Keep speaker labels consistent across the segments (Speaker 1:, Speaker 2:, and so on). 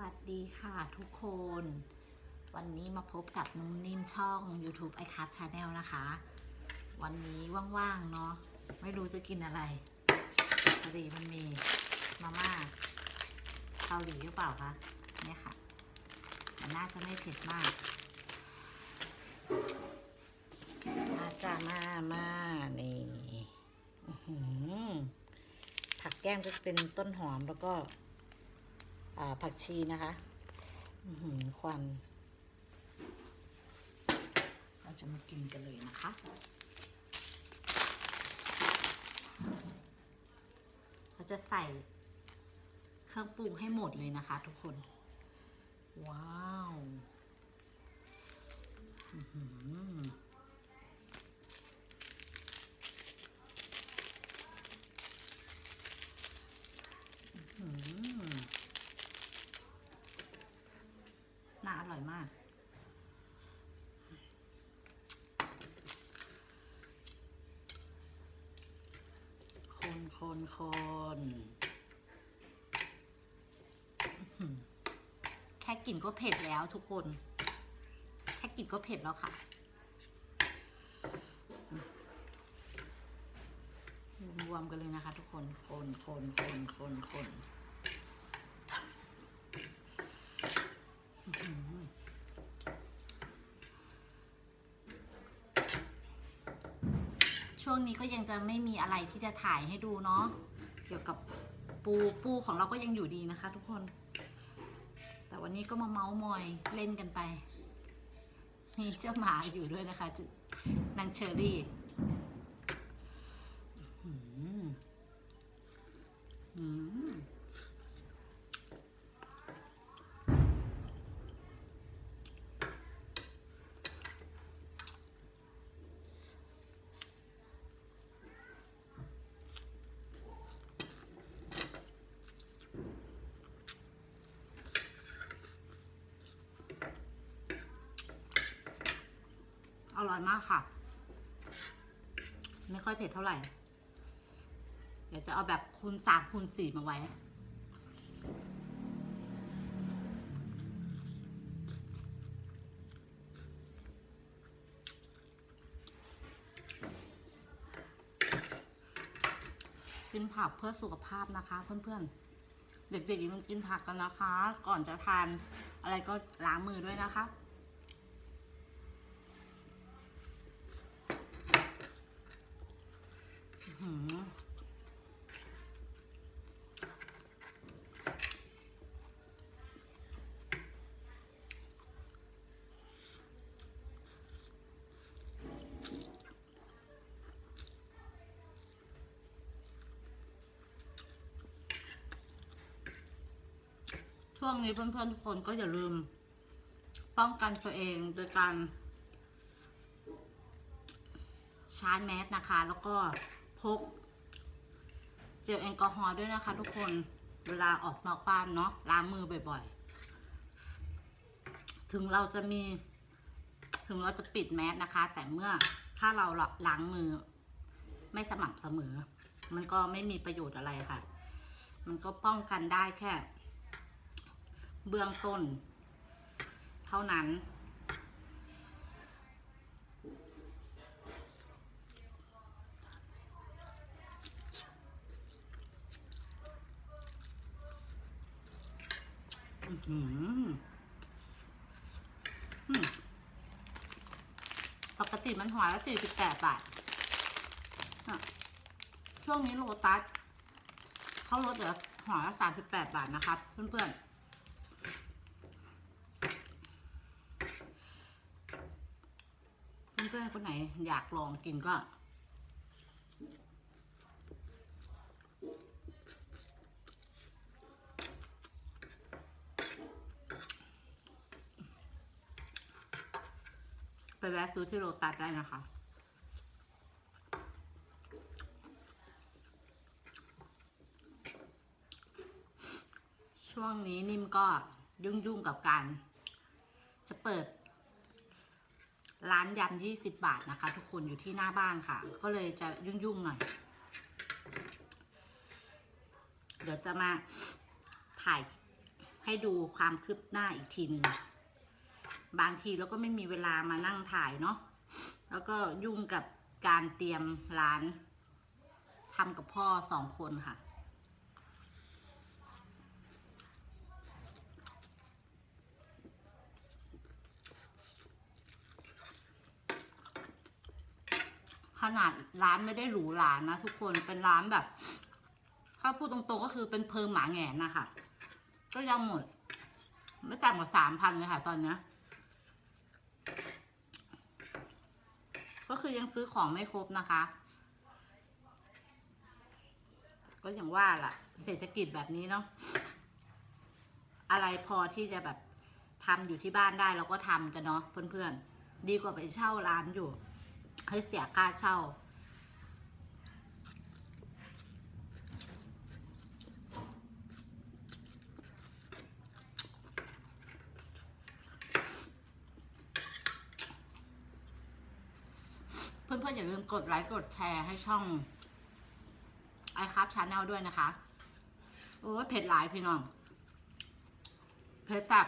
Speaker 1: วัสดีค่ะทุกคน วันนี้มาพบกับนุ่มนิ่มช่อง YouTube i c a p Channel นะคะ วันนี้ว่างๆ เนาะไม่รู้จะกินอะไรพอดีมันมีมาม่าเกาหลีหรือเปล่าคะเนี่ยค่ะมันน่าจะไม่เผ็ดมาก มาจ้ามามานี่อื้อหือผักแก้มก็จะเป็นต้นหอมแล้วก็ ผักชีนะคะหือควัน เราจะมากินกันเลยนะคะเราจะใส่เครื่องปรุงให้หมดเลยนะคะทุกคน ว้าว อือหือ น่าอร่อยมาก คนคนคนอื้อหือแค่กลิ่นก็เผ็ดแล้วทุกคน แค่กลิ่นก็เผ็ดแล้วค่ะรวมกันเลยนะคะทุกคน คนคนคนคนคนอื้อหือ ช่วงนี้ก็ยังจะไม่มีอะไรที่จะถ่ายให้ดูเนาะเกี่ยวกับปูปูของเราก็ยังอยู่ดีนะคะ ทุกคน แต่วันนี้ก็มาเมาส์มอยเล่นกันไป มีเจ้าหมาอยู่ด้วยนะคะนางเชอรี่อื้อหืออืม อยมากค่ะ ไม่ค่อยเผ็ดเท่าไหร่ เดี๋ยวจะเอาแบบคูณสามคูณสี่มาไว้กินผักเพื่อสุขภาพนะคะ เพื่อนๆ เด็กๆอย่าลืมกินผักกันนะคะ ก่อนจะทานอะไรก็ล้างมือด้วยนะคะ อื้อหือ ช่วงนี้เพื่อนๆทุกคนก็อย่าลืม ป้องกันตัวเองโดยการใช้แมสนะคะ แล้วก็พกเจลแอลกอฮอล์ด้วยนะคะ ทุกคนเวลาออกนอกบ้านเนาะล้างมือบ่อยๆ ถึงเราจะมี ถึงเราจะปิดแมสนะคะ แต่เมื่อถ้าเราล้างมือ ไม่สม่ำเสมอ มันก็ไม่มีประโยชน์อะไรค่ะ มันก็ป้องกันได้แค่ เบื้องต้น เท่านั้นอืมปกติมันหัวละสี่สิบแปดบาท ช่วงนี้โลตัส เขาลดเหลือหัวละสามสิบแปดบาทนะครับ เพื่อนๆ เพื่อนๆคนไหนอยากลองกินก็ ไปแวะซื้อที่โรตัสได้นะคะช่วงนี้นิ่มก็ยุ่งๆกับการ จะเปิด ร้านยำยี่สิบบาทนะคะ ทุกคนอยู่ที่หน้าบ้านค่ะ ก็เลยจะยุ่งๆหน่อย เดี๋ยวจะมาถ่ายให้ดูความคืบหน้าอีกทีนึงบางทีเราก็ไม่มีเวลามานั่งถ่ายเนาะแล้วก็ยุ่งกับการเตรียมร้านทำกับพ่อสองคนค่ะ ข นาดร้านไม่ได้หรูหรานะทุกคนเป็นร้านแบบถ้าพูดตรงๆก็คือเป็นเพิงหมาแงนนะคะก็ยังหมด ไม่ต่ำกว่าสามพันเลยค่ะตอนนี้ก็คือยังซื้อของไม่ครบนะคะ ก็อย่างว่าล่ะ เศรษฐกิจแบบนี้เนาะอะไรพอที่จะแบบทำอยู่ที่บ้านได้เราก็ทำกันเนาะเพื่อนๆ ดีกว่าไปเช่าร้านอยู่ ให้เสียค่าเช่า เพื่อนๆอย่าลืมกดไลค์กดแชร์ให้ช่องไอคับชาแนลด้วยนะคะ โอ้เผ็ดหลายพี่น้อง เผ็ดแบบ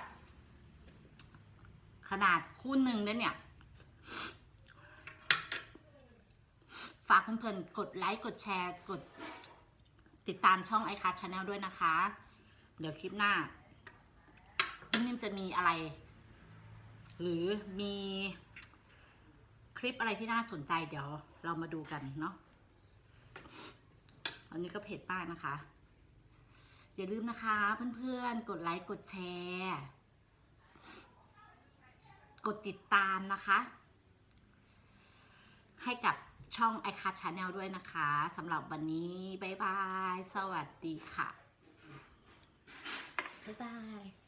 Speaker 1: ขนาดคู่หนึ่งเนี่ย ฝากเพื่อนๆ กดไลค์กดแชร์ กดติดตามช่องไอคั t ชาแนลด้วยนะคะ เดี๋ยวคลิปหน้าพี่นิ่มจะมีอะไร หรือมีคลิปอะไรที่น่าสนใจเดี๋ยวเรามาดูกันเนาะอันนี้ก็เผ็ดมากนะคะ อย่าลืมนะคะเพื่อนๆ กดไลค์กดแชร์ กดติดตามนะคะ ให้กับ ช่อง i c a r Channel ด้วยนะคะสำหรับวันนี้ บ๊ายบาย สวัสดีค่ะ บ๊ายบาย